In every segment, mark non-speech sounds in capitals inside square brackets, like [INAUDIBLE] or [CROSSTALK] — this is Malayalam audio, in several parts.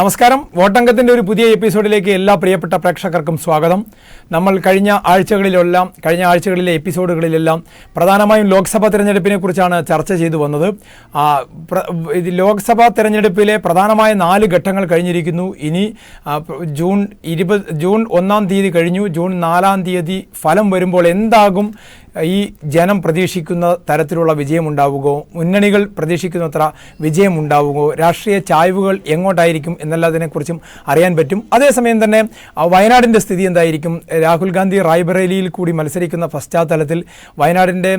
നമസ്കാരം. വോട്ടംഗത്തിന്റെ ഒരു പുതിയ എപ്പിസോഡിലേക്ക് എല്ലാ പ്രിയപ്പെട്ട പ്രേക്ഷകർക്കും സ്വാഗതം. നമ്മൾ കഴിഞ്ഞ ആഴ്ചകളിലെല്ലാം കഴിഞ്ഞ ആഴ്ചകളിലെ എപ്പിസോഡുകളിലെല്ലാം പ്രധാനമായും ലോക്സഭാ തിരഞ്ഞെടുപ്പിനെ കുറിച്ചാണ് ചർച്ച ചെയ്തു വന്നത്. ലോക്സഭാ തിരഞ്ഞെടുപ്പിലെ പ്രധാനമായ നാല് ഘട്ടങ്ങൾ കഴിഞ്ഞിരിക്കുന്നു. ഇനി ജൂൺ ഇരുപത് ജൂൺ ഒന്നാം തീയതി കഴിഞ്ഞു. ജൂൺ നാലാം തീയതി ഫലം വരുമ്പോൾ എന്താകും ഈ ജനം പ്രതീക്ഷിക്കുന്ന തരത്തിലുള്ള വിജയമുണ്ടാവുകയോ മുന്നണികൾ പ്രതീക്ഷിക്കുന്നത്ര വിജയമുണ്ടാവുകയോ രാഷ്ട്രീയ ചായ്വുകൾ എങ്ങോട്ടായിരിക്കും എന്നുള്ളതിനെക്കുറിച്ചും അറിയാൻ പറ്റും. അതേസമയം തന്നെ വയനാടിന്റെ സ്ഥിതി എന്തായിരിക്കും? രാഹുൽ ഗാന്ധി റായ്ബറേലിയിൽ കൂടി മത്സരിക്കുന്ന പശ്ചാത്തലത്തിൽ വയനാടിന്റെ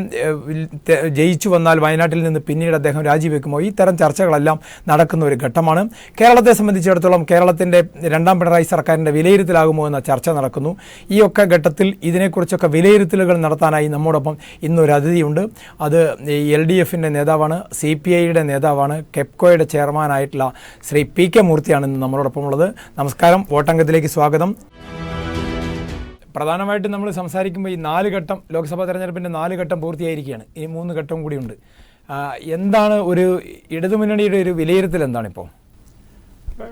ജയിച്ചു വന്നാൽ വയനാട്ടിൽ നിന്ന് പിന്നീട് അദ്ദേഹം രാജിവെക്കുമോ? ഇത്തരം ചർച്ചകളെല്ലാം നടക്കുന്ന ഒരു ഘട്ടമാണ്. കേരളത്തെ സംബന്ധിച്ചിടത്തോളം കേരളത്തിന്റെ രണ്ടാം പിണറായി സർക്കാരിന്റെ വിലയിരുത്തലാകുമോ എന്ന ചർച്ച നടക്കുന്നു. ഈ ഒക്കെ ഘട്ടത്തിൽ ഇതിനെക്കുറിച്ചൊക്കെ വിലയിരുത്തലുകൾ നടത്താനായി നമ്മോടൊപ്പം ഇന്നൊരു അതിഥിയുണ്ട്. അത് എൽ ഡി എഫിന്റെ നേതാവാണ് സി പി ഐയുടെ നേതാവാണ് കെപ്കോയുടെ ചെയർമാനായിട്ടുള്ള ശ്രീ പി കെ മൂർത്തിയാണ് ഇന്ന് നമ്മളോടൊപ്പം ഉള്ളത്. നമസ്കാരം വോട്ടംഗത്തിലേക്ക് സ്വാഗതം. പ്രധാനമായിട്ടും നമ്മൾ സംസാരിക്കുമ്പോൾ ഈ നാല് ഘട്ടം ലോക്സഭാ തെരഞ്ഞെടുപ്പിന്റെ നാല് ഘട്ടം പൂർത്തിയായിരിക്കുകയാണ്. ഈ മൂന്ന് ഘട്ടം കൂടിയുണ്ട് എന്താണ് ഒരു ഇടതുമുന്നണിയുടെ ഒരു വിലയിരുത്തൽ എന്താണിപ്പോൾ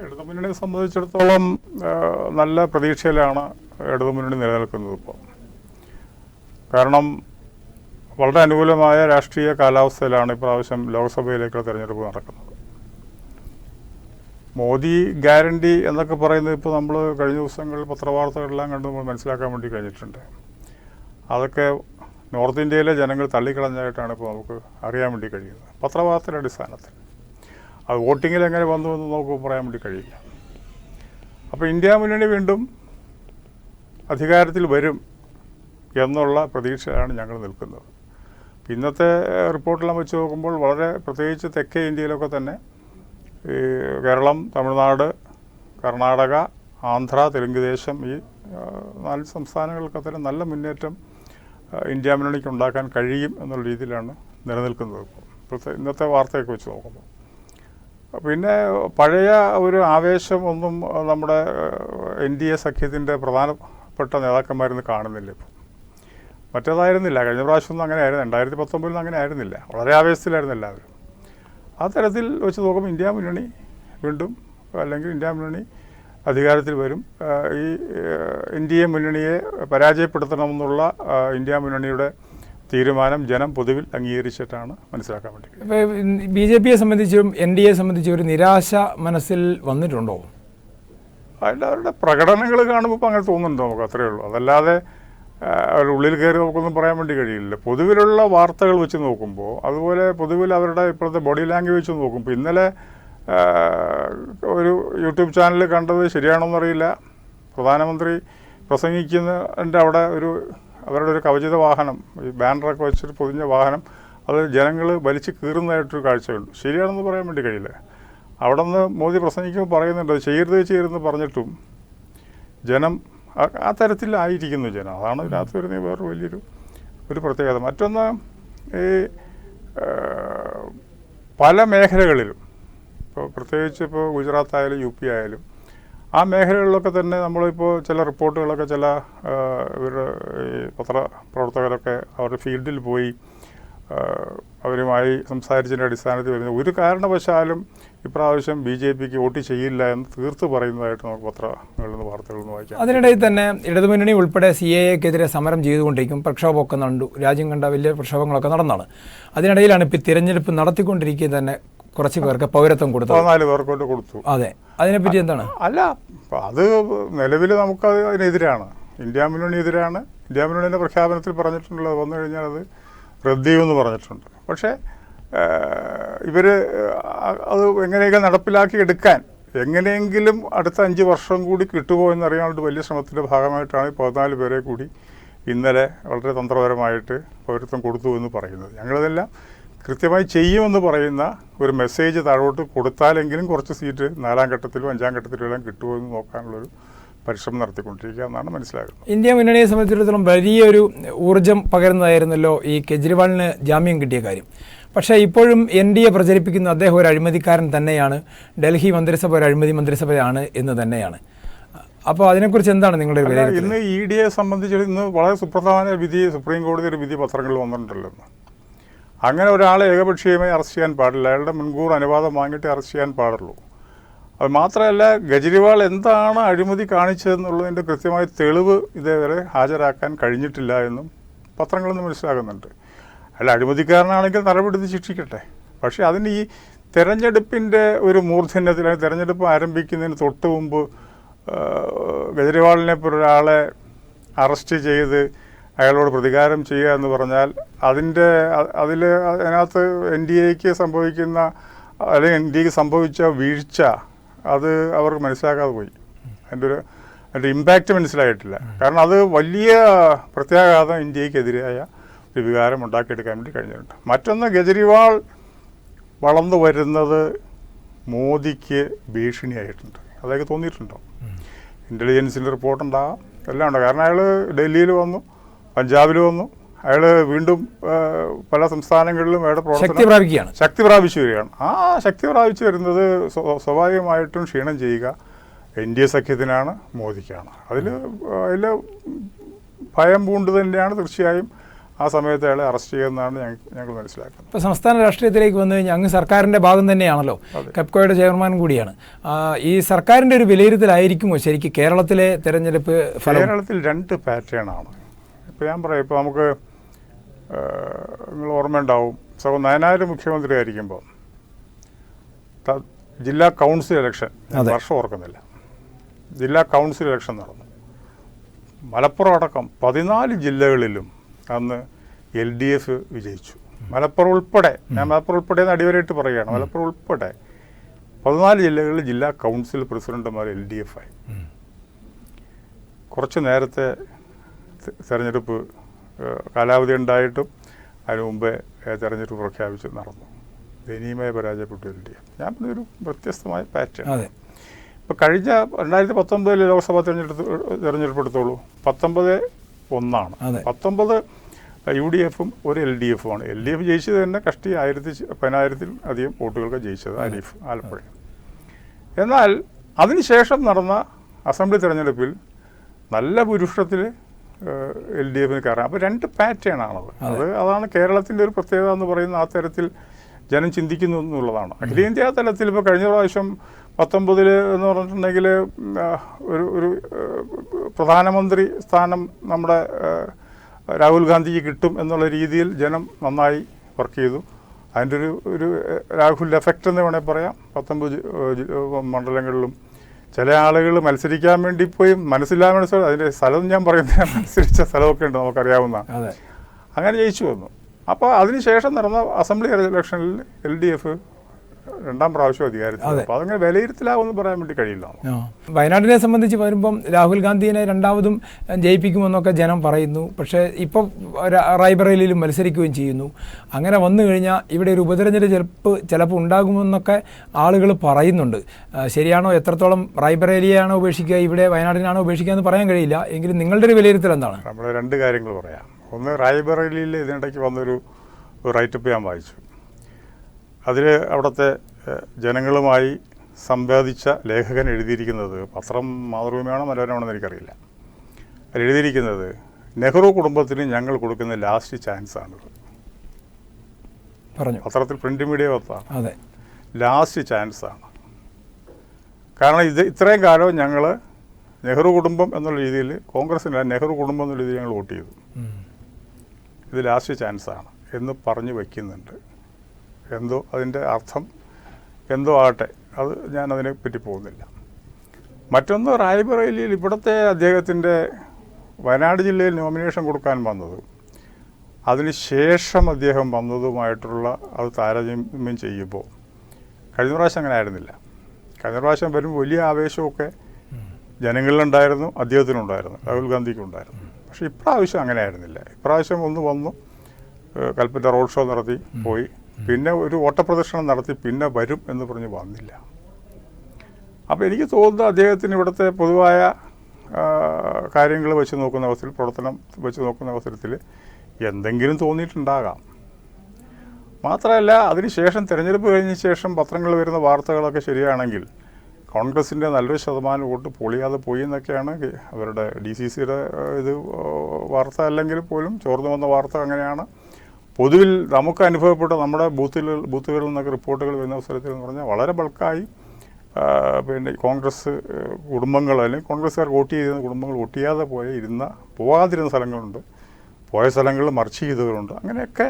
ഇടതുമുന്നണിയെ സംബന്ധിച്ചിടത്തോളം നല്ല പ്രതീക്ഷയിലാണ് ഇടതുമുന്നണി നിലനിൽക്കുന്നത് ഇപ്പോൾ കാരണം വളരെ അനുകൂലമായ രാഷ്ട്രീയ കാലാവസ്ഥയിലാണ് ഇപ്രാവശ്യം ലോക്സഭയിലേക്കുള്ള തിരഞ്ഞെടുപ്പ് നടക്കുന്നത്. മോദി ഗ്യാരണ്ടി എന്നൊക്കെ പറയുന്നത് ഇപ്പോൾ നമ്മൾ കഴിഞ്ഞ ദിവസങ്ങളിൽ പത്രവാർത്തകളെല്ലാം കണ്ട് നമ്മൾ മനസ്സിലാക്കാൻ വേണ്ടി കഴിഞ്ഞിട്ടുണ്ട്. അതൊക്കെ നോർത്ത് ഇന്ത്യയിലെ ജനങ്ങൾ തള്ളിക്കളഞ്ഞായിട്ടാണ് ഇപ്പോൾ നമുക്ക് അറിയാൻ വേണ്ടി കഴിയുന്നത്. പത്രവാർത്തയുടെ അടിസ്ഥാനത്തിൽ. അത് വോട്ടിങ്ങിൽ എങ്ങനെ വന്നു എന്ന് നമുക്ക് പറയാൻ വേണ്ടി കഴിയില്ല. അപ്പോൾ ഇന്ത്യ മുന്നണി വീണ്ടും അധികാരത്തിൽ വരും. എന്നുള്ള പ്രതീക്ഷയാണ് ഞങ്ങൾ നിൽക്കുന്നത്. ഇന്നത്തെ റിപ്പോർട്ടെല്ലാം വെച്ച് നോക്കുമ്പോൾ വളരെ പ്രത്യേകിച്ച് തെക്കേ ഇന്ത്യയിലൊക്കെ തന്നെ ഈ കേരളം തമിഴ്നാട് കർണാടക ആന്ധ്ര തെലുങ്ക് ദേശം ഈ നാല് സംസ്ഥാനങ്ങൾക്കൊക്കെ തന്നെ നല്ല മുന്നേറ്റം ഇന്ത്യ മുന്നണിക്ക് ഉണ്ടാക്കാൻ കഴിയും എന്നുള്ള രീതിയിലാണ് നിലനിൽക്കുന്നത്. ഇപ്പോൾ ഇന്നത്തെ വാർത്തയൊക്കെ വെച്ച് നോക്കുമ്പോൾ. പിന്നെ പഴയ ഒരു ആവേശം ഒന്നും നമ്മുടെ എൻ ഡി എ സഖ്യത്തിന്റെ പ്രധാനപ്പെട്ട നേതാക്കന്മാരിന്ന് കാണുന്നില്ല ഇപ്പോൾ മറ്റേതായിരുന്നില്ല. കഴിഞ്ഞ പ്രാവശ്യമൊന്നും അങ്ങനെ ആയിരുന്നു രണ്ടായിരത്തി പത്തൊമ്പതിൽ അങ്ങനെ ആയിരുന്നില്ല വളരെ ആവേശത്തിലായിരുന്നു എല്ലാവരും. ആ തരത്തിൽ വെച്ച് നോക്കുമ്പോൾ ഇന്ത്യ മുന്നണി വീണ്ടും അല്ലെങ്കിൽ ഇന്ത്യ മുന്നണി അധികാരത്തിൽ വരും. ഈ ഇന്ത്യ മുന്നണിയെ പരാജയപ്പെടുത്തണമെന്നുള്ള ഇന്ത്യ മുന്നണിയുടെ തീരുമാനം ജനം പൊതുവിൽ അംഗീകരിച്ചിട്ടാണ് മനസ്സിലാക്കാൻ വേണ്ടി. ബി ജെ പിയെ സംബന്ധിച്ചും എൻ ഡി എ സംബന്ധിച്ചും ഒരു നിരാശ മനസ്സിൽ വന്നിട്ടുണ്ടോ? അതിന്റെ അവരുടെ പ്രകടനങ്ങൾ കാണുമ്പോൾ അങ്ങനെ തോന്നുന്നുണ്ടോ നമുക്ക്? അത്രയേ ഉള്ളൂ. അതല്ലാതെ ഉള്ളിൽ കയറി നമുക്കൊന്നും പറയാൻ വേണ്ടി കഴിയില്ല. പൊതുവിലുള്ള വാർത്തകൾ വെച്ച് നോക്കുമ്പോൾ അതുപോലെ പൊതുവിൽ അവരുടെ ഇപ്പോഴത്തെ ബോഡി ലാംഗ്വേജ് വെച്ച് നോക്കുമ്പോൾ ഇന്നലെ ഒരു യൂട്യൂബ് ചാനൽ കണ്ടത് ശരിയാണോന്നറിയില്ല പ്രധാനമന്ത്രി പ്രസംഗിക്കുന്നതിന്റെ അവിടെ ഒരു അവരുടെ ഒരു കവചിത വാഹനം ഈ ബാനറൊക്കെ വെച്ചിട്ട് പൊതിഞ്ഞ വാഹനം അത് ജനങ്ങൾ വലിച്ച് കീറുന്നതായിട്ടൊരു കാഴ്ചയുണ്ട്. ശരിയാണെന്ന് പറയാൻ വേണ്ടി കഴിയില്ല. അവിടെ നിന്ന് മോദി പ്രസംഗിക്കുമ്പോൾ പറയുന്നുണ്ട് ചെയ്യരുത് ചെയ്യരുതെന്ന് പറഞ്ഞിട്ടും ജനം ആ- തരത്തിലായിരിക്കുന്നു ജനം. അതാണ് ഇതിനകത്ത് വരുന്ന വേറൊരു വലിയൊരു ഒരു പ്രത്യേകത. മറ്റൊന്ന് ഈ പല മേഖലകളിലും ഇപ്പോൾ പ്രത്യേകിച്ച് ഇപ്പോൾ ഗുജറാത്ത് ആയാലും യു പി ആയാലും ആ മേഖലകളിലൊക്കെ തന്നെ നമ്മളിപ്പോൾ ചില റിപ്പോർട്ടുകളൊക്കെ ചില ഇവരുടെ ഈ പത്രപ്രവർത്തകരൊക്കെ അവരുടെ ഫീൽഡിൽ പോയി അവരുമായി സംസാരിച്ചതിന്റെ അടിസ്ഥാനത്തിൽ വരുന്ന ഒരു കാരണവശാലും ഇപ്രാവശ്യം ബി ജെ പിക്ക് വോട്ട് ചെയ്യില്ല എന്ന് തീർത്ത് പറയുന്നതായിട്ട് നമുക്ക് പത്രങ്ങളിൽ നിന്ന് വാർത്തകളിൽ നിന്ന് വായിക്കാം. അതിനിടയിൽ തന്നെ ഇടതുമുന്നണി ഉൾപ്പെടെ സി എ എക്കെതിരെ സമരം ചെയ്തുകൊണ്ടിരിക്കും. പ്രക്ഷോഭമൊക്കെ നടന്നു. രാജ്യം കണ്ട വലിയ പ്രക്ഷോഭങ്ങളൊക്കെ നടന്നാണ്. അതിനിടയിലാണ് ഇപ്പോൾ തിരഞ്ഞെടുപ്പ് നടത്തിക്കൊണ്ടിരിക്കുക തന്നെ കുറച്ച് പേർക്ക് പൗരത്വം കൊടുത്തു പതിനാല് പേർക്കൊണ്ട് കൊടുത്തു. അതെ. അതിനെപ്പറ്റി എന്താണ്? അല്ല അത് നിലവിൽ നമുക്ക് അതിനെതിരാണ് ഇന്ത്യ മുന്നണി എതിരാണ് ഇന്ത്യ മുന്നണിയുടെ പ്രഖ്യാപനത്തിൽ പറഞ്ഞിട്ടുള്ളത് വന്നു കഴിഞ്ഞാൽ അത് റദ്ദ് എന്ന് പറഞ്ഞിട്ടുണ്ട്. പക്ഷേ ഇവർ അത് എങ്ങനെയൊക്കെ നടപ്പിലാക്കി എടുക്കാൻ എങ്ങനെയെങ്കിലും അടുത്ത അഞ്ച് വർഷം കൂടി കിട്ടുമോ എന്നറിയാനുള്ള വലിയ ശ്രമത്തിന്റെ ഭാഗമായിട്ടാണ് ഈ പതിനാല് പേരെ കൂടി ഇന്നലെ വളരെ തന്ത്രപരമായിട്ട് പൗരത്വം കൊടുത്തു എന്ന് പറയുന്നത്. ഞങ്ങളിതെല്ലാം കൃത്യമായി ചെയ്യുമെന്ന് പറയുന്ന ഒരു മെസ്സേജ് താഴോട്ട് കൊടുത്താലെങ്കിലും കുറച്ച് സീറ്റ് നാലാം ഘട്ടത്തിലും അഞ്ചാം ഘട്ടത്തിലും എല്ലാം കിട്ടുമോ എന്ന് നോക്കാനുള്ളൊരു പരിശ്രമം നടത്തിക്കൊണ്ടിരിക്കുക എന്നാണ് മനസ്സിലാകുന്നത്. ഇന്ത്യ മുന്നണിയെ സംബന്ധിച്ചിടത്തോളം വലിയൊരു ഊർജം പകരുന്നതായിരുന്നല്ലോ ഈ കെജ്രിവാളിന് ജാമ്യം കിട്ടിയ കാര്യം. പക്ഷേ ഇപ്പോഴും എൻ ഡി എ പ്രചരിപ്പിക്കുന്ന അദ്ദേഹം ഒരു അഴിമതിക്കാരൻ തന്നെയാണ്. ഡൽഹി മന്ത്രിസഭ ഒരു അഴിമതി മന്ത്രിസഭയാണ് എന്ന് തന്നെയാണ്. അപ്പോൾ അതിനെക്കുറിച്ച് എന്താണ് നിങ്ങളുടെ വിലയിരുത്തൽ? ഇന്ന് ഇ ഡി എ സംബന്ധിച്ച് ഇന്ന് വളരെ സുപ്രധാന വിധി സുപ്രീം കോടതി ഒരു വിധി പത്രങ്ങളിൽ വന്നിട്ടുണ്ടല്ലോ. അങ്ങനെ ഒരാളെ ഏകപക്ഷീയമായി അറസ്റ്റ് ചെയ്യാൻ പാടില്ല. അയാളുടെ മുൻകൂർ അനുവാദം വാങ്ങിയിട്ട് അറസ്റ്റ് ചെയ്യാൻ പാടുള്ളൂ. അത് മാത്രമല്ല കെജ്രിവാൾ എന്താണ് അഴിമതി കാണിച്ചതെന്നുള്ളതിന്റെ കൃത്യമായ തെളിവ് ഇതേവരെ ഹാജരാക്കാൻ കഴിഞ്ഞിട്ടില്ല എന്നും പത്രങ്ങളിൽ നിന്ന് മനസ്സിലാകുന്നുണ്ട് അല്ല അഴിമതിക്കാരനാണെങ്കിൽ നടപടി ശിക്ഷിക്കട്ടെ. പക്ഷേ അതിന് ഈ തെരഞ്ഞെടുപ്പിന്റെ ഒരു മൂർധന്യത്തിൽ അല്ലെങ്കിൽ തെരഞ്ഞെടുപ്പ് ആരംഭിക്കുന്നതിന് തൊട്ട് മുമ്പ് കെജ്രിവാളിനെ ഒരാളെ അറസ്റ്റ് ചെയ്ത് അയാളോട് പ്രതികാരം ചെയ്യുക എന്ന് പറഞ്ഞാൽ അതിന്റെ അതിൽ അതിനകത്ത് എൻ ഡി എക്ക് സംഭവിക്കുന്ന അല്ലെങ്കിൽ എൻ ഡി എക്ക് സംഭവിച്ച വീഴ്ച അത് അവർക്ക് മനസ്സിലാക്കാതെ പോയി. അതിന്റെ ഒരു അതിന്റെ ഇമ്പാക്റ്റ് മനസ്സിലായിട്ടില്ല. കാരണം അത് വലിയ പ്രത്യാഘാതം ഇന്ത്യക്കെതിരായ ഒരു വികാരം ഉണ്ടാക്കിയെടുക്കാൻ വേണ്ടി കഴിഞ്ഞിട്ടുണ്ട്. മറ്റൊന്ന് കെജ്രിവാൾ വളർന്നു വരുന്നത് മോദിക്ക് ഭീഷണിയായിട്ടുണ്ട്. അതൊക്കെ തോന്നിയിട്ടുണ്ടോ? ഇന്റലിജൻസിന്റെ റിപ്പോർട്ടുണ്ടാകാം എല്ലാം ഉണ്ട്. കാരണം അയാൾ ഡൽഹിയിൽ വന്നു പഞ്ചാബിൽ വന്നു അയാൾ വീണ്ടും പല സംസ്ഥാനങ്ങളിലും അയാളുടെ ശക്തി പ്രാപിക്കുകയാണ്. ശക്തി പ്രാപിച്ചു വരികയാണ്. ആ ശക്തി പ്രാപിച്ചു വരുന്നത് സ്വാഭാവികമായിട്ടും ക്ഷീണം ചെയ്യുക എൻ ഡി എ സഖ്യത്തിനാണ് മോദിക്കാണ്. അതിൽ അതിൽ ഭയം പൂണ്ട് തന്നെയാണ് തീർച്ചയായും ആ സമയത്ത് അയാളെ അറസ്റ്റ് ചെയ്യുന്നതാണ് ഞങ്ങൾ ഞങ്ങൾ മനസ്സിലാക്കുന്നത്. ഇപ്പോൾ സംസ്ഥാന രാഷ്ട്രീയത്തിലേക്ക് വന്നു കഴിഞ്ഞാൽ അങ്ങ് സർക്കാരിന്റെ ഭാഗം തന്നെയാണല്ലോ. കെപ്കോയുടെ ചെയർമാൻ കൂടിയാണ്. ഈ സർക്കാരിന്റെ ഒരു വിലയിരുത്തലായിരിക്കുമോ ശരിക്കും? കേരളത്തിലെ തെരഞ്ഞെടുപ്പ് കേരളത്തിൽ രണ്ട് പാറ്റേൺ ആണ് ഇപ്പോൾ ഞാൻ പറയാം ഇപ്പോൾ നമുക്ക് നിങ്ങൾ ഓർമ്മയുണ്ടാവും. സോ നയനാര് മുഖ്യമന്ത്രി ആയിരിക്കുമ്പോൾ ജില്ലാ കൗൺസിൽ ഇലക്ഷൻ വർഷം ഓർക്കുന്നില്ല. ജില്ലാ കൗൺസിൽ ഇലക്ഷൻ നടന്നു. മലപ്പുറം അടക്കം പതിനാല് ജില്ലകളിലും അന്ന് എൽ ഡി എഫ് വിജയിച്ചു. മലപ്പുറം ഉൾപ്പെടെ ഞാൻ മലപ്പുറം ഉൾപ്പെടെ എന്ന് അടിവരായിട്ട് പറയുകയാണ്. മലപ്പുറം ഉൾപ്പെടെ പതിനാല് ജില്ലകളിൽ ജില്ലാ കൗൺസിൽ പ്രസിഡന്റുമാർ എൽ ഡി എഫ് ആയി. കുറച്ച് നേരത്തെ തെരഞ്ഞെടുപ്പ് കാലാവധി ഉണ്ടായിട്ടും അതിനു മുമ്പേ തെരഞ്ഞെടുപ്പ് പ്രഖ്യാപിച്ച് നടന്നു. ദയനീയമായി പരാജയപ്പെട്ടു എൽ ഡി എഫ് ഞാൻ ഒരു വ്യത്യസ്തമായ പാറ്റേൺ അതെ. ഇപ്പോൾ കഴിഞ്ഞ രണ്ടായിരത്തി പത്തൊമ്പതിൽ ലോക്സഭാ തെരഞ്ഞെടുത്ത് തെരഞ്ഞെടുപ്പ് എടുത്തോളൂ പത്തൊമ്പത് ഒന്നാണ്. പത്തൊമ്പത് യു ഡി എഫും ഒരു എൽ ഡി എഫും ആണ് എൽ ഡി എഫ് ജയിച്ചത് തന്നെ കഷ്ടി ആയിരത്തി പതിനായിരത്തിൽ അധികം വോട്ടുകൾക്ക് ജയിച്ചത് ആരിഫ് ആലപ്പുഴ. എന്നാൽ അതിനുശേഷം നടന്ന അസംബ്ലി തെരഞ്ഞെടുപ്പിൽ നല്ല ഭൂരിപക്ഷത്തിൽ എൽ ഡി എഫിന് കയറാം അപ്പോൾ രണ്ട് പാറ്റേൺ ആണത്. അത്. അതാണ് കേരളത്തിന്റെ ഒരു പ്രത്യേകത എന്ന് പറയുന്ന ആ തരത്തിൽ ജനം ചിന്തിക്കുന്നു എന്നുള്ളതാണ്. അഖിലേന്ത്യാ തലത്തിൽ ഇപ്പോൾ കഴിഞ്ഞ പ്രാവശ്യം പത്തൊമ്പതിൽ എന്ന് പറഞ്ഞിട്ടുണ്ടെങ്കിൽ ഒരു ഒരു പ്രധാനമന്ത്രി സ്ഥാനം നമ്മുടെ രാഹുൽ ഗാന്ധിക്ക് കിട്ടും എന്നുള്ള രീതിയിൽ ജനം നന്നായി വർക്ക് ചെയ്തു. അതിന്റെ ഒരു ഒരു രാഹുൽ എഫക്റ്റ് എന്ന് വേണേൽ പറയാം. പത്തൊമ്പത് മണ്ഡലങ്ങളിലും ചില ആളുകൾ മത്സരിക്കാൻ വേണ്ടി പോയി മനസ്സില്ലാൻ വേണ്ടി അതിന്റെ സ്ഥലം ഞാൻ പറയുന്നത് മത്സരിച്ച സ്ഥലമൊക്കെ ഉണ്ട് നമുക്കറിയാവുന്ന. അങ്ങനെ ജയിച്ചു വന്നു. അപ്പോൾ അതിനുശേഷം നടന്ന അസംബ്ലി ഇലക്ഷനിൽ എൽ ഡി എഫ് രണ്ടാം പ്രാവശ്യം അധികാരത്തിൽ. അപ്പോൾ അതങ്ങനെ വിലയിരുത്തലാവുമെന്ന് പറയാൻ വേണ്ടി കഴിയില്ല. വയനാടിനെ സംബന്ധിച്ച് വരുമ്പം രാഹുൽ ഗാന്ധിനെ രണ്ടാമതും ജയിപ്പിക്കുമെന്നൊക്കെ ജനം പറയുന്നു. പക്ഷേ ഇപ്പോൾ റായ്ബറേലിയിലും മത്സരിക്കുകയും ചെയ്യുന്നു. അങ്ങനെ വന്നു കഴിഞ്ഞാൽ ഇവിടെ ഒരു ഉപതെരഞ്ഞെടുപ്പ് ചിലപ്പോൾ ഉണ്ടാകുമെന്നൊക്കെ ആളുകൾ പറയുന്നുണ്ട്. ശരിയാണോ? എത്രത്തോളം റായ്ബറേലിയാണോ ഉപേക്ഷിക്കുക? ഇവിടെ വയനാടിനാണോ ഉപേക്ഷിക്കുക എന്ന് പറയാൻ കഴിയില്ല. എങ്കിലും നിങ്ങളുടെ ഒരു വിലയിരുത്തൽ എന്താണ്? നമ്മൾ രണ്ട് കാര്യങ്ങൾ പറയാം. ഒന്ന് റായ്ബറേലിയിൽ ഇതിനിടയ്ക്ക് വന്നൊരു റൈറ്റപ്പ് ഞാൻ വായിച്ചു. അതിൽ അവിടുത്തെ ജനങ്ങളുമായി സംവാദിച്ച ലേഖകൻ എഴുതിയിരിക്കുന്നത് പത്രം മാതൃഭൂമിയാണോ മനോരമാണെന്ന് എനിക്കറിയില്ല. അതിൽ എഴുതിയിരിക്കുന്നത് നെഹ്റു കുടുംബത്തിന് ഞങ്ങൾ കൊടുക്കുന്ന ലാസ്റ്റ് ചാൻസ് ആണിത് പറഞ്ഞു. പത്രത്തിൽ പ്രിന്റ് മീഡിയ പത്രമാണ് അതെ. ലാസ്റ്റ് ചാൻസ് ആണ്. കാരണം ഇത് ഇത്രയും കാലം ഞങ്ങൾ നെഹ്റു കുടുംബം എന്നുള്ള രീതിയിൽ കോൺഗ്രസിന് നെഹ്റു കുടുംബം എന്നുള്ള രീതിയിൽ ഞങ്ങൾ വോട്ട് ചെയ്തു. ഇത് ലാസ്റ്റ് ചാൻസ് ആണ് എന്ന് പറഞ്ഞു വയ്ക്കുന്നുണ്ട് എന്തോ അതിന്റെ അർത്ഥം എന്തോ ആകട്ടെ. അത് ഞാൻ അതിനെ പറ്റി പോകുന്നില്ല. മറ്റൊന്ന് റായ്ബറേലിയിൽ ഇവിടുത്തെ അദ്ദേഹത്തിന്റെ വയനാട് ജില്ലയിൽ നോമിനേഷൻ കൊടുക്കാൻ വന്നത്. അതിനുശേഷം അദ്ദേഹം വന്നതുമായിട്ടുള്ള അത് താരതമ്യം ചെയ്യുമ്പോൾ കഴിഞ്ഞ പ്രാവശ്യം അങ്ങനെ ആയിരുന്നില്ല. കഴിഞ്ഞ പ്രാവശ്യം വരും വലിയ ആവേശമൊക്കെ ജനങ്ങളിലുണ്ടായിരുന്നു അദ്ദേഹത്തിനുണ്ടായിരുന്നു രാഹുൽ ഗാന്ധിക്കുണ്ടായിരുന്നു. പക്ഷേ ഇപ്രാവശ്യം അങ്ങനെ ആയിരുന്നില്ല. ഇപ്രാവശ്യം ഒന്ന് വന്നു കൽപ്പറ്റ റോഡ് ഷോ നടത്തി പോയി. പിന്നെ ഒരു ഓട്ടപ്രദർശനം നടത്തി പിന്നെ വരും എന്ന് പറഞ്ഞ് വന്നില്ല. അപ്പോൾ എനിക്ക് തോന്നുന്നത് അദ്ദേഹത്തിന് ഇവിടുത്തെ പൊതുവായ കാര്യങ്ങൾ വെച്ച് നോക്കുന്ന അവസരത്തിൽ പ്രവർത്തനം വെച്ച് നോക്കുന്ന അവസരത്തിൽ എന്തെങ്കിലും തോന്നിയിട്ടുണ്ടാകാം. മാത്രമല്ല അതിനുശേഷം തിരഞ്ഞെടുപ്പ് കഴിഞ്ഞ ശേഷം പത്രങ്ങൾ വരുന്ന വാർത്തകളൊക്കെ ശരിയാണെങ്കിൽ കോൺഗ്രസിന്റെ നല്ലൊരു ശതമാനം വോട്ട് പൊളിയാതെ പോയി എന്നൊക്കെയാണ് അവരുടെ ഡി സി സിയുടെ ഇത് വാർത്ത. അല്ലെങ്കിൽ പോലും ചോർന്നു വന്ന വാർത്ത അങ്ങനെയാണ്. പൊതുവിൽ നമുക്ക് അനുഭവപ്പെട്ട നമ്മുടെ ബൂത്തിൽ ബൂത്തുകളിൽ നിന്നൊക്കെ റിപ്പോർട്ടുകൾ വരുന്ന അവസരത്തിൽ എന്ന് പറഞ്ഞാൽ വളരെ ബൾക്കായി പിന്നെ കോൺഗ്രസ് കുടുംബങ്ങൾ അല്ലെങ്കിൽ കോൺഗ്രസ്സുകാർ വോട്ട് ചെയ്തിരുന്ന കുടുംബങ്ങൾ വോട്ട് ചെയ്യാതെ പോയ ഇരുന്ന പോകാതിരുന്ന സ്ഥലങ്ങളുണ്ട്. പോയ സ്ഥലങ്ങളിൽ മറിച്ച് ചെയ്തവരുണ്ട്. അങ്ങനെയൊക്കെ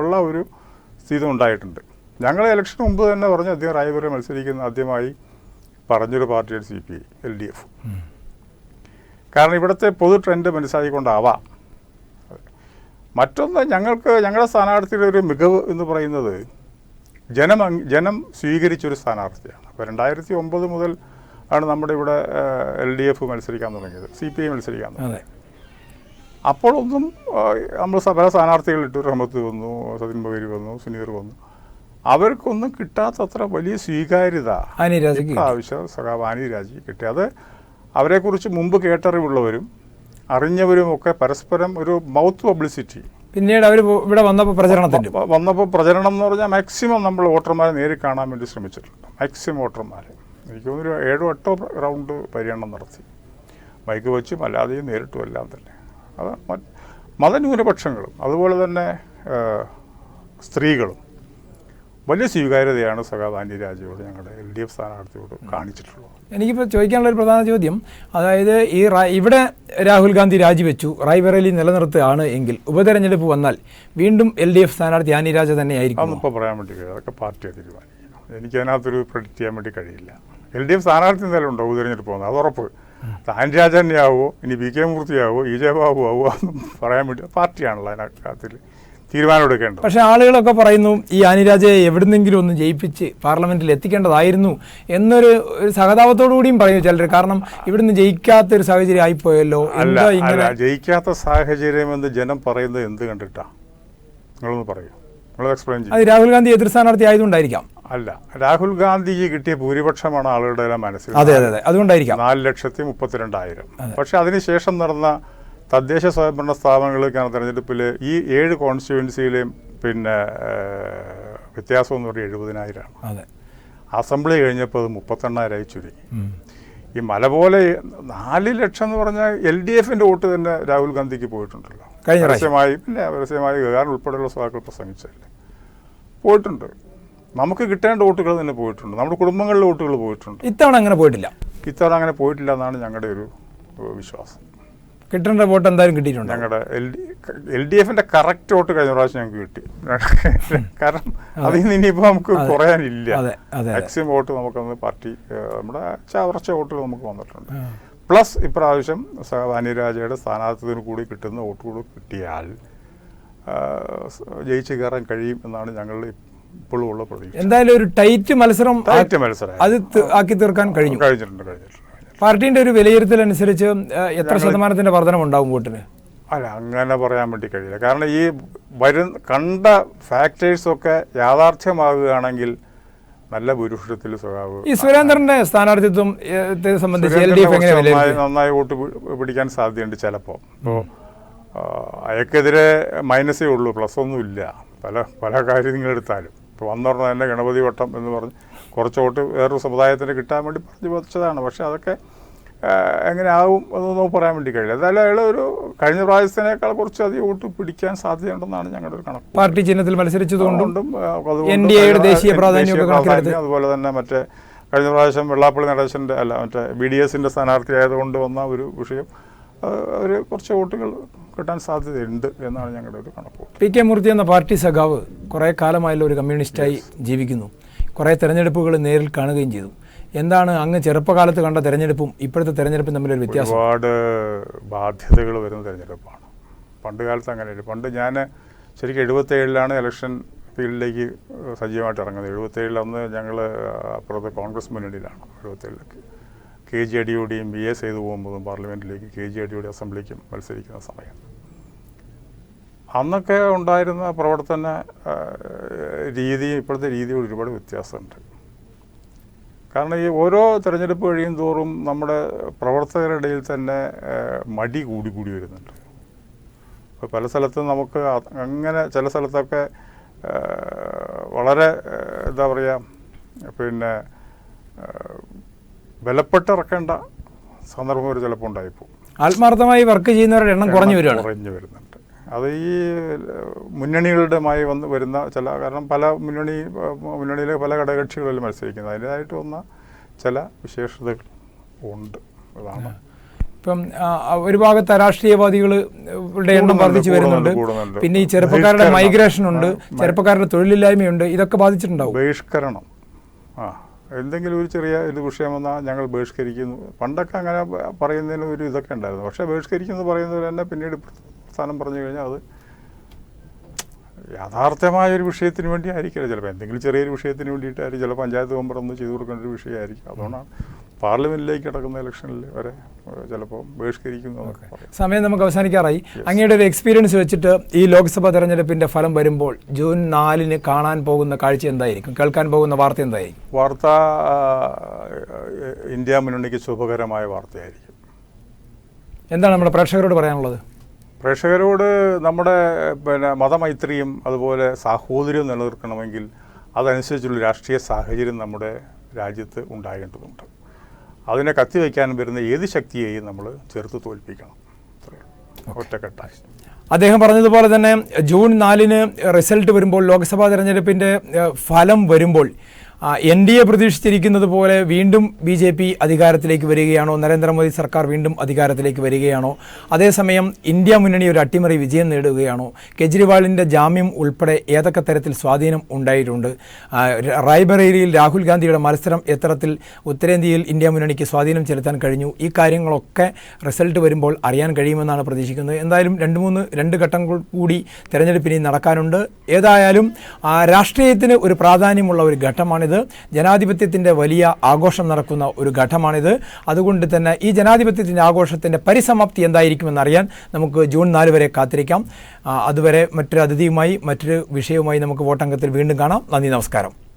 ഉള്ള ഒരു സ്ഥിതി ഉണ്ടായിട്ടുണ്ട്. ഞങ്ങൾ ഇലക്ഷന് മുമ്പ് തന്നെ പറഞ്ഞു അദ്ദേഹം റായ്പൂരിൽ മത്സരിക്കുന്ന ആദ്യമായി പറഞ്ഞൊരു പാർട്ടിയാണ് C P I L D F. കാരണം ഇവിടുത്തെ പൊതു ട്രെൻഡ് മനസ്സിലാക്കിക്കൊണ്ടാവാം. മറ്റൊന്ന് ഞങ്ങൾക്ക് ഞങ്ങളുടെ സ്ഥാനാർത്ഥിയുടെ ഒരു മികവ് എന്ന് പറയുന്നത് ജനം ജനം സ്വീകരിച്ചൊരു സ്ഥാനാർത്ഥിയാണ്. അപ്പോൾ രണ്ടായിരത്തി ഒമ്പത് മുതൽ ആണ് നമ്മുടെ ഇവിടെ എൽ ഡി എഫ് മത്സരിക്കാൻ തുടങ്ങിയത്. സി പി ഐ മത്സരിക്കാൻ തുടങ്ങിയത്. അതെ. അപ്പോഴൊന്നും നമ്മൾ പല സ്ഥാനാർത്ഥികളിട്ടു റഹ്മത്ത് വന്നു സതിൻ ബഗരി വന്നു സുനീർ വന്നു. അവർക്കൊന്നും കിട്ടാത്തത്ര വലിയ സ്വീകാര്യത ആവശ്യം രാജയ്ക്ക് ആനി രാജി കിട്ടി. അത് അവരെക്കുറിച്ച് മുമ്പ് കേട്ടറിവുള്ളവരും അറിഞ്ഞവരും ഒക്കെ പരസ്പരം ഒരു മൗത്ത് പബ്ലിസിറ്റി. പിന്നീട് അവർ ഇവിടെ വന്നപ്പോൾ പ്രചരണത്തിന്റെ വന്നപ്പോൾ പ്രചരണം എന്ന് പറഞ്ഞാൽ മാക്സിമം നമ്മൾ വോട്ടർമാരെ നേരിൽ കാണാൻ വേണ്ടി ശ്രമിച്ചിട്ടുണ്ട്. മാക്സിമം വോട്ടർമാരെ. എനിക്ക് ഒരു ഏഴോ എട്ടോ റൗണ്ട് പര്യടനം നടത്തി. മൈക്ക് വെച്ചും അല്ലാതെയും നേരിട്ടും എല്ലാം തന്നെ. അത് മതന്യൂനപക്ഷങ്ങളും അതുപോലെ തന്നെ സ്ത്രീകളും വലിയ സ്വീകാര്യതയാണ് സഖാവാനി രാജയോട് ഞങ്ങളുടെ എൽ ഡി എഫ് സ്ഥാനാർത്ഥിയോട് കാണിച്ചിട്ടുള്ളത്. എനിക്കിപ്പോൾ ചോദിക്കാനുള്ള ഒരു പ്രധാന ചോദ്യം അതായത് ഈ ഇവിടെ രാഹുൽ ഗാന്ധി രാജിവെച്ചു റായ്ബറേലി നിലനിർത്തുകയാണ് എങ്കിൽ ഉപതെരഞ്ഞെടുപ്പ് വന്നാൽ വീണ്ടും എൽ ഡി എഫ് സ്ഥാനാർത്ഥി ആനി രാജ തന്നെയായിരിക്കും അതൊന്നും ഇപ്പോൾ പറയാൻ വേണ്ടി കഴിയും. അതൊക്കെ പാർട്ടിയെ തീരുമാനിക്കണം എനിക്കതിനകത്തൊരു പ്രഡിക്റ്റ് ചെയ്യാൻ വേണ്ടി കഴിയില്ല. എൽ ഡി എഫ് സ്ഥാനാർത്ഥി എന്തായാലും ഉണ്ടോ ഉപതെരഞ്ഞെടുപ്പ് വന്നാൽ അത് ഉറപ്പ്. താൻ തന്നെയാവോ? ഇനി ബി കെ മൂർത്തിയാവോ? ഇ ജെ ബാബു ആവോ? എന്നും പറയാൻ വേണ്ടി പാർട്ടിയാണല്ലോ അതിനകത്തിൽ തീരുമാനം എടുക്കേണ്ടത്. പക്ഷേ ആളുകളൊക്കെ പറയുന്നു ഈ ആനിരാജയെ എവിടുന്നെങ്കിലും ഒന്ന് ജയിപ്പിച്ച് പാർലമെന്റിൽ എത്തിക്കേണ്ടതായിരുന്നു എന്നൊരു ഒരു സഹതാപത്തോടു കൂടിയും പറയും ചിലർ. കാരണം ഇവിടുന്ന് ജയിക്കാത്ത ഒരു സാഹചര്യം ആയിപ്പോയല്ലോ. അല്ല അല്ല ജയിക്കാത്ത സാഹചര്യം എന്ന് ജനം പറയുന്നത് എന്ത് കണ്ടിട്ടാ? നിങ്ങളൊന്ന് പറയൂ. എക്സ്പ്ലെയിൻ ചെയ്യും. അത് രാഹുൽ ഗാന്ധി എതിർ സ്ഥാനാർത്ഥി ആയതുകൊണ്ടായിരിക്കാം. അല്ല രാഹുൽ ഗാന്ധിക്ക് കിട്ടിയ ഭൂരിപക്ഷമാണ് ആളുകളുടെ മനസ്സിൽ. അതെ അതെ അതെ അതുകൊണ്ടായിരിക്കാം. നാല് ലക്ഷത്തി മുപ്പത്തിരണ്ടായിരം. പക്ഷെ അതിനുശേഷം നടന്ന തദ്ദേശ സ്വയംഭരണ സ്ഥാപനങ്ങളിലേക്കാണ് തെരഞ്ഞെടുപ്പിൽ ഈ ഏഴ് കോൺസ്റ്റിറ്റ്യുവൻസിയിലെയും പിന്നെ വ്യത്യാസം എന്ന് പറഞ്ഞാൽ എഴുപതിനായിരമാണ് അതെ. അസംബ്ലി കഴിഞ്ഞപ്പോൾ അത് മുപ്പത്തെണ്ണായിരമായി ചുരുങ്ങി. ഈ മല പോലെ നാല് ലക്ഷം എന്ന് പറഞ്ഞാൽ എൽ ഡി എഫിന്റെ വോട്ട് തന്നെ രാഹുൽ ഗാന്ധിക്ക് പോയിട്ടുണ്ടല്ലോ. പരസ്യമായി പിന്നെ പരസ്യമായി ഗഗാൻ ഉൾപ്പെടെയുള്ള സഹാക്കൾ പ്രസംഗിച്ചല്ലേ പോയിട്ടുണ്ട്. നമുക്ക് കിട്ടേണ്ട വോട്ടുകൾ തന്നെ പോയിട്ടുണ്ട്. നമ്മുടെ കുടുംബങ്ങളിലെ വോട്ടുകൾ പോയിട്ടുണ്ട്. ഇത്തവണ അങ്ങനെ പോയിട്ടില്ല. ഇത്തവണ അങ്ങനെ പോയിട്ടില്ല എന്നാണ് ഞങ്ങളുടെ ഒരു വിശ്വാസം. കിട്ടേണ്ട വോട്ട് എന്തായാലും കിട്ടിയിട്ടുണ്ട്? ഞങ്ങളുടെ എൽ ഡി എഫിന്റെ കറക്റ്റ് വോട്ട് കഴിഞ്ഞ പ്രാവശ്യം ഞങ്ങൾക്ക് കിട്ടി. [LAUGHS] കാരണം അതിൽ നിന്ന് ഇനിയിപ്പോൾ നമുക്ക് കുറയാനില്ല. മാക്സിമം വോട്ട് നമുക്കൊന്ന് പാർട്ടി നമ്മുടെ ചവർച്ച വോട്ടുകൾ നമുക്ക് വന്നിട്ടുണ്ട്. പ്ലസ് ഇപ്രാവശ്യം വാനിരാജയുടെ സ്ഥാനാർത്ഥിത്തിന് കൂടി കിട്ടുന്ന വോട്ട് കൂടി കിട്ടിയാൽ ജയിച്ചു കയറാൻ കഴിയും എന്നാണ് ഞങ്ങൾ ഇപ്പോഴും ഉള്ള പ്രതീക്ഷ. എന്തായാലും ഒരു ടൈറ്റ് മത്സരം ടൈറ്റ് മത്സരം. അത് ആക്കി തീർക്കാൻ കഴിഞ്ഞു. കഴിഞ്ഞിട്ടുണ്ട് കഴിഞ്ഞിട്ടുണ്ട്. പാർട്ടിന്റെ ഒരു വിലയിരുത്തൽ അനുസരിച്ച് എത്ര ശതമാനത്തിന്റെ വർധനം ഉണ്ടാവും വോട്ടിന്? അല്ല അങ്ങനെ പറയാൻ വേണ്ടി കഴിയില്ല. കാരണം ഈ വരുന്ന കണ്ട ഫാക്ടേഴ്സൊക്കെ യാഥാർത്ഥ്യമാകുകയാണെങ്കിൽ നല്ല ഭൂരിപക്ഷത്തിൽ സ്വഭാവം ഈ സുരേന്ദ്രന്റെ സ്ഥാനാർത്ഥിത്വം സംബന്ധിച്ച് നന്നായി വോട്ട് പിടിക്കാൻ സാധ്യതയുണ്ട് ചിലപ്പോൾ ഇപ്പോൾ അയക്കെതിരെ മൈനസേ ഉള്ളൂ പ്ലസ് ഒന്നും ഇല്ല. പല പല കാര്യങ്ങളെടുത്താലും ഇപ്പോൾ വന്നോർന്ന തന്നെ ഗണപതി വട്ടം എന്ന് പറഞ്ഞ് കുറച്ച് വോട്ട് വേറൊരു സമുദായത്തിന് കിട്ടാൻ വേണ്ടി പറഞ്ഞു വെച്ചതാണ്. പക്ഷേ അതൊക്കെ എങ്ങനെയാവും എങ്ങനെ ആവും എന്നൊന്നും പറയാൻ വേണ്ടി കഴിയില്ല. എന്തായാലും അയാൾ ഒരു കഴിഞ്ഞ പ്രാവശ്യത്തിനേക്കാൾ കുറച്ച് അധികം വോട്ട് പിടിക്കാൻ സാധ്യതയുണ്ടെന്നാണ് ഞങ്ങളുടെ ഒരു കണക്ക്. പാർട്ടി ചിഹ്നത്തിൽ മത്സരിച്ചതുകൊണ്ടും ദേശീയ പ്രാധാന്യം, അതുപോലെ തന്നെ മറ്റേ കഴിഞ്ഞ പ്രാവശ്യം വെള്ളാപ്പള്ളി നടേശന്റെ അല്ല മറ്റേ ബി ഡി എസിന്റെ സ്ഥാനാർത്ഥിയായതുകൊണ്ട് വന്ന ഒരു വിഷയം അവർ കുറച്ച് വോട്ടുകൾ കിട്ടാൻ സാധ്യതയുണ്ട് എന്നാണ് ഞങ്ങളുടെ ഒരു കണക്ക്. പി കെ മൂർത്തി എന്ന പാർട്ടി സഖാവ് കുറേ കാലമായുള്ള ഒരു കമ്മ്യൂണിസ്റ്റായി ജീവിക്കുന്നു. കുറേ തെരഞ്ഞെടുപ്പുകൾ നേരിൽ കാണുകയും ചെയ്തു. എന്താണ് അങ്ങ് ചെറുപ്പകാലത്ത് കണ്ട തെരഞ്ഞെടുപ്പും ഇപ്പോഴത്തെ തെരഞ്ഞെടുപ്പും തമ്മിലൊരു വ്യത്യാസം? ഒരുപാട് ബാധ്യതകൾ വരുന്ന തിരഞ്ഞെടുപ്പാണ്. പണ്ട് കാലത്ത് അങ്ങനെയല്ല. പണ്ട് ഞാൻ ശരിക്കും എഴുപത്തേഴിലാണ് ഇലക്ഷൻ ഫീൽഡിലേക്ക് സജീവമായിട്ട് ഇറങ്ങുന്നത്. എഴുപത്തേഴിൽ അന്ന് ഞങ്ങൾ അപ്പുറത്തെ കോൺഗ്രസ് മുന്നണിയിലാണ് എഴുപത്തേഴിലൊക്കെ. കെ ജി അടിയോടെയും ബി എ ചെയ്തു പോകുമ്പോഴും പാർലമെന്റിലേക്ക് കെ ജി അടിയോടെ അസംബ്ലിക്കും മത്സരിക്കുന്ന സമയം. അന്നൊക്കെ ഉണ്ടായിരുന്ന പ്രവർത്തന രീതി ഇപ്പോഴത്തെ രീതി ഒരുപാട് വ്യത്യാസമുണ്ട്. കാരണം ഈ ഓരോ തിരഞ്ഞെടുപ്പ് കഴിയും തോറും നമ്മുടെ പ്രവർത്തകരുടെ ഇടയിൽ തന്നെ മടി കൂടി കൂടി വരുന്നുണ്ട്. അപ്പോൾ പല സ്ഥലത്തും നമുക്ക് അങ്ങനെ ചില സ്ഥലത്തൊക്കെ വളരെ എന്താ പറയുക പിന്നെ ബലപ്പെട്ടിറക്കേണ്ട സന്ദർഭം ഒരു ചിലപ്പോൾ ഉണ്ടായിപ്പോകും. ആത്മാർത്ഥമായി വർക്ക് ചെയ്യുന്നവരുടെ എണ്ണം കുറഞ്ഞു വരുവാണ്. കുറഞ്ഞു വരുന്നുണ്ട്. അത് ഈ മുന്നണികളുടെമായി വന്ന് വരുന്ന ചില കാരണം പല മുന്നണി മുന്നണിയിലെ പല ഘടകകക്ഷികളിൽ മത്സരിക്കുന്നത് അതിന്റെതായിട്ട് വന്ന ചില വിശേഷതകൾ ഉണ്ട്. അതാണ്. ഇപ്പം ഒരു ഭാഗത്ത് രാഷ്ട്രീയവാദികളുടെ എണ്ണം വർദ്ധിച്ചു വരുന്നുണ്ട്. പിന്നെ ഈ ചെറുപ്പക്കാരുടെ മൈഗ്രേഷൻ ഉണ്ട് ചെറുപ്പക്കാരുടെ തൊഴിലില്ലായ്മയുണ്ട്. ഇതൊക്കെ ബാധിച്ചിട്ടുണ്ടാവും. ബഹിഷ്കരണം. ആ എന്തെങ്കിലും ഒരു ചെറിയ ഒരു വിഷയം വന്നാൽ ഞങ്ങൾ ബഹിഷ്കരിക്കുന്നു. പണ്ടൊക്കെ അങ്ങനെ പറയുന്നതിന് ഒരു ഇതൊക്കെ ഉണ്ടായിരുന്നു. പക്ഷേ ബഹിഷ്കരിക്കുന്നു പറയുന്നവർ തന്നെ പിന്നീട് പ്രസ്ഥാനം പറഞ്ഞു കഴിഞ്ഞാൽ അത് യാഥാർത്ഥ്യമായ ഒരു വിഷയത്തിന് വേണ്ടി ആയിരിക്കില്ല ചിലപ്പോൾ എന്തെങ്കിലും ചെറിയൊരു വിഷയത്തിന് വേണ്ടിയിട്ടായിരിക്കും ചില പഞ്ചായത്ത് മെമ്പർ ഒന്ന് ചെയ്തു കൊടുക്കേണ്ട ഒരു വിഷയമായിരിക്കും. അതുകൊണ്ടാണ് പാർലമെന്റിലേക്ക് കിടക്കുന്ന ഇലക്ഷനിൽ വരെ ചിലപ്പോൾ ബഹിഷ്കരിക്കുന്നു സമയം നമുക്ക് അവസാനിക്കാറായി. അങ്ങയുടെ ഒരു എക്സ്പീരിയൻസ് വെച്ചിട്ട് ഈ ലോക്സഭാ തെരഞ്ഞെടുപ്പിന്റെ ഫലം വരുമ്പോൾ ജൂൺ നാലിന് കാണാൻ പോകുന്ന കാഴ്ച എന്തായിരിക്കും? കേൾക്കാൻ പോകുന്ന വാർത്ത എന്തായിരിക്കും? വാർത്ത ഇന്ത്യ മുന്നണിക്ക് ശുഭകരമായ വാർത്തയായിരിക്കും. എന്താണ് നമ്മുടെ പ്രേക്ഷകരോട് പറയാനുള്ളത്? പ്രേക്ഷകരോട് നമ്മുടെ പിന്നെ മതമൈത്രിയും അതുപോലെ സാഹോദര്യവും നിലനിർത്തണമെങ്കിൽ അതനുസരിച്ചുള്ള രാഷ്ട്രീയ സാഹചര്യം നമ്മുടെ രാജ്യത്ത് ഉണ്ടാകേണ്ടതുണ്ട്. അതിനെ കത്തിവെക്കാൻ വരുന്ന ഏത് ശക്തിയെയും നമ്മൾ ചെറുത്ത് തോൽപ്പിക്കണം. ഒറ്റക്കെട്ടായി. അദ്ദേഹം പറഞ്ഞതുപോലെ തന്നെ ജൂൺ നാലിന് റിസൾട്ട് വരുമ്പോൾ ലോക്സഭാ തെരഞ്ഞെടുപ്പിന്റെ ഫലം വരുമ്പോൾ എൻ ഡി എ പ്രതീക്ഷിച്ചിരിക്കുന്നത് പോലെ വീണ്ടും ബി ജെ പി അധികാരത്തിലേക്ക് വരികയാണോ? നരേന്ദ്രമോദി സർക്കാർ വീണ്ടും അധികാരത്തിലേക്ക് വരികയാണോ? അതേസമയം ഇന്ത്യ മുന്നണി ഒരു അട്ടിമറി വിജയം നേടുകയാണോ? കെജ്രിവാളിന്റെ ജാമ്യം ഉൾപ്പെടെ ഏതൊക്കെ തരത്തിൽ സ്വാധീനം ഉണ്ടായിട്ടുണ്ട്? റായ്ബറേലിയിൽ രാഹുൽ ഗാന്ധിയുടെ മത്സരം എത്തരത്തിൽ ഉത്തരേന്ത്യയിൽ ഇന്ത്യ മുന്നണിക്ക് സ്വാധീനം ചെലുത്താൻ കഴിഞ്ഞു? ഈ കാര്യങ്ങളൊക്കെ റിസൾട്ട് വരുമ്പോൾ അറിയാൻ കഴിയുമെന്നാണ് പ്രതീക്ഷിക്കുന്നത്. എന്തായാലും രണ്ട് മൂന്ന് രണ്ട് ഘട്ടം കൂടി തെരഞ്ഞെടുപ്പിനി നടക്കാനുണ്ട്. ഏതായാലും രാഷ്ട്രീയത്തിന് ഒരു പ്രാധാന്യമുള്ള ഒരു ഘട്ടമാണിത് ജനാധിപത്യത്തിന്റെ വലിയ ആഘോഷം നടക്കുന്ന ഒരു ഘട്ടമാണിത്. അതുകൊണ്ട് തന്നെ ഈ ജനാധിപത്യത്തിന്റെ ആഘോഷത്തിന്റെ പരിസമാപ്തി എന്തായിരിക്കുമെന്ന് അറിയാൻ നമുക്ക് ജൂൺ നാല് വരെ കാത്തിരിക്കാം. അതുവരെ മറ്റൊരു അതിഥിയുമായി മറ്റൊരു വിഷയവുമായി നമുക്ക് വോട്ടംഗത്തിൽ വീണ്ടും കാണാം. നന്ദി നമസ്കാരം.